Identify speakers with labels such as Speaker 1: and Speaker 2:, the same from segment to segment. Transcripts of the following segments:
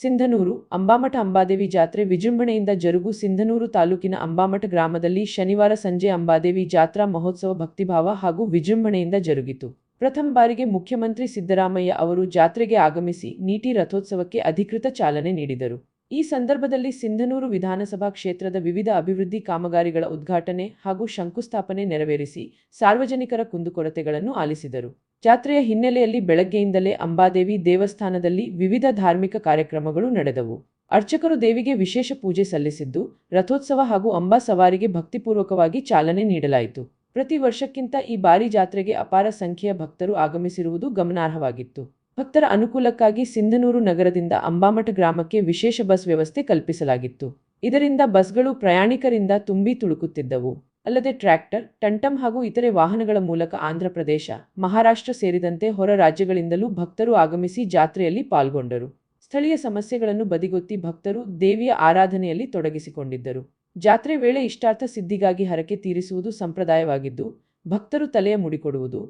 Speaker 1: ಸಿಂಧನೂರು, ಅಂಬಾಮಠ ಅಂಬಾದೇವಿ ಜಾತ್ರೆ ವಿಜೃಂಭಣೆಯಿಂದ ಜರುಗು ಸಿಂಧನೂರು ತಾಲೂಕಿನ ಅಂಬಾಮಠ ಗ್ರಾಮದಲ್ಲಿ ಶನಿವಾರ ಸಂಜೆ ಅಂಬಾದೇವಿ ಜಾತ್ರಾ ಮಹೋತ್ಸವ ಭಕ್ತಿಭಾವ ಹಾಗೂ ವಿಜೃಂಭಣೆಯಿಂದ ಜರುಗಿತು. ಪ್ರಥಮ ಬಾರಿಗೆ ಮುಖ್ಯಮಂತ್ರಿ ಸಿದ್ದರಾಮಯ್ಯ ಅವರು ಜಾತ್ರೆಗೆ ಆಗಮಿಸಿ ನೀಟಿ ರಥೋತ್ಸವಕ್ಕೆ ಅಧಿಕೃತ ಚಾಲನೆ ನೀಡಿದರು. ಈ ಸಂದರ್ಭದಲ್ಲಿ ಸಿಂಧನೂರು ವಿಧಾನಸಭಾ ಕ್ಷೇತ್ರದ ವಿವಿಧ ಅಭಿವೃದ್ಧಿ ಕಾಮಗಾರಿಗಳ ಉದ್ಘಾಟನೆ ಹಾಗೂ ಶಂಕುಸ್ಥಾಪನೆ ನೆರವೇರಿಸಿ ಸಾರ್ವಜನಿಕರ ಕುಂದುಕೊರತೆಗಳನ್ನು ಆಲಿಸಿದರು. ಜಾತ್ರೆಯ ಹಿನ್ನೆಲೆಯಲ್ಲಿ ಬೆಳಗ್ಗೆಯಿಂದಲೇ ಅಂಬಾದೇವಿ ದೇವಸ್ಥಾನದಲ್ಲಿ ವಿವಿಧ ಧಾರ್ಮಿಕ ಕಾರ್ಯಕ್ರಮಗಳು ನಡೆದವು. ಅರ್ಚಕರು ದೇವಿಗೆ ವಿಶೇಷ ಪೂಜೆ ಸಲ್ಲಿಸಿದ್ದು, ರಥೋತ್ಸವ ಹಾಗೂ ಅಂಬಾ ಸವಾರಿಗೆ ಭಕ್ತಿಪೂರ್ವಕವಾಗಿ ಚಾಲನೆ ನೀಡಲಾಯಿತು. ಪ್ರತಿ ವರ್ಷಕ್ಕಿಂತ ಈ ಬಾರಿ ಜಾತ್ರೆಗೆ ಅಪಾರ ಸಂಖ್ಯೆಯ ಭಕ್ತರು ಆಗಮಿಸಿರುವುದು ಗಮನಾರ್ಹವಾಗಿತ್ತು. ಭಕ್ತರ ಅನುಕೂಲಕ್ಕಾಗಿ ಸಿಂಧನೂರು ನಗರದಿಂದ ಅಂಬಾಮಠ ಗ್ರಾಮಕ್ಕೆ ವಿಶೇಷ ಬಸ್ ವ್ಯವಸ್ಥೆ ಕಲ್ಪಿಸಲಾಗಿತ್ತು. ಇದರಿಂದ ಬಸ್ಗಳು ಪ್ರಯಾಣಿಕರಿಂದ ತುಂಬಿ ತುಳುಕುತ್ತಿದ್ದವು. ಅಲ್ಲದೆ ಟ್ರ್ಯಾಕ್ಟರ್, ಟಂಟಂ ಹಾಗೂ ಇತರೆ ವಾಹನಗಳ ಮೂಲಕ ಆಂಧ್ರಪ್ರದೇಶ ಮಹಾರಾಷ್ಟ್ರ ಸೇರಿದಂತೆ ಹೊರ ರಾಜ್ಯಗಳಿಂದಲೂ ಭಕ್ತರು ಆಗಮಿಸಿ ಜಾತ್ರೆಯಲ್ಲಿ ಪಾಲ್ಗೊಂಡರು. ಸ್ಥಳೀಯ ಸಮಸ್ಯೆಗಳನ್ನು ಬದಿಗೊತ್ತಿ ಭಕ್ತರು ದೇವಿಯ ಆರಾಧನೆಯಲ್ಲಿ ತೊಡಗಿಸಿಕೊಂಡಿದ್ದರು. ಜಾತ್ರೆ ವೇಳೆ ಇಷ್ಟಾರ್ಥ ಸಿದ್ಧಿಗಾಗಿ ಹರಕೆ ತೀರಿಸುವುದು ಸಂಪ್ರದಾಯವಾಗಿದ್ದು, ಭಕ್ತರು ತಲೆಯ ಮುಡಿಕೊಡುವುದು,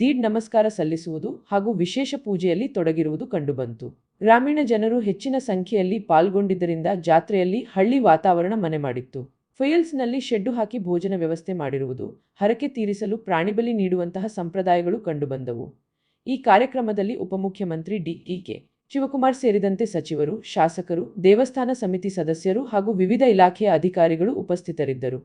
Speaker 1: ದೀಡ್ ನಮಸ್ಕಾರ ಸಲ್ಲಿಸುವುದು ಹಾಗೂ ವಿಶೇಷ ಪೂಜೆಯಲ್ಲಿ ತೊಡಗಿರುವುದು ಕಂಡುಬಂತು. ಗ್ರಾಮೀಣ ಜನರು ಹೆಚ್ಚಿನ ಸಂಖ್ಯೆಯಲ್ಲಿ ಪಾಲ್ಗೊಂಡಿದ್ದರಿಂದ ಜಾತ್ರೆಯಲ್ಲಿ ಹಳ್ಳಿ ವಾತಾವರಣ ಮನೆ ಮಾಡಿತ್ತು. ಫೈಲ್ಸ್ನಲ್ಲಿ ಶೆಡ್ಡು ಹಾಕಿ ಭೋಜನ ವ್ಯವಸ್ಥೆ ಮಾಡಿರುವುದು, ಹರಕೆ ತೀರಿಸಲು ಪ್ರಾಣಿಬಲಿ ನೀಡುವಂತಹ ಸಂಪ್ರದಾಯಗಳು ಕಂಡುಬಂದವು. ಈ ಕಾರ್ಯಕ್ರಮದಲ್ಲಿ ಉಪಮುಖ್ಯಮಂತ್ರಿ ಡಿಇಕೆ ಶಿವಕುಮಾರ್ ಸೇರಿದಂತೆ ಸಚಿವರು, ಶಾಸಕರು, ದೇವಸ್ಥಾನ ಸಮಿತಿ ಸದಸ್ಯರು ಹಾಗೂ ವಿವಿಧ ಇಲಾಖೆಯ ಅಧಿಕಾರಿಗಳು ಉಪಸ್ಥಿತರಿದ್ದರು.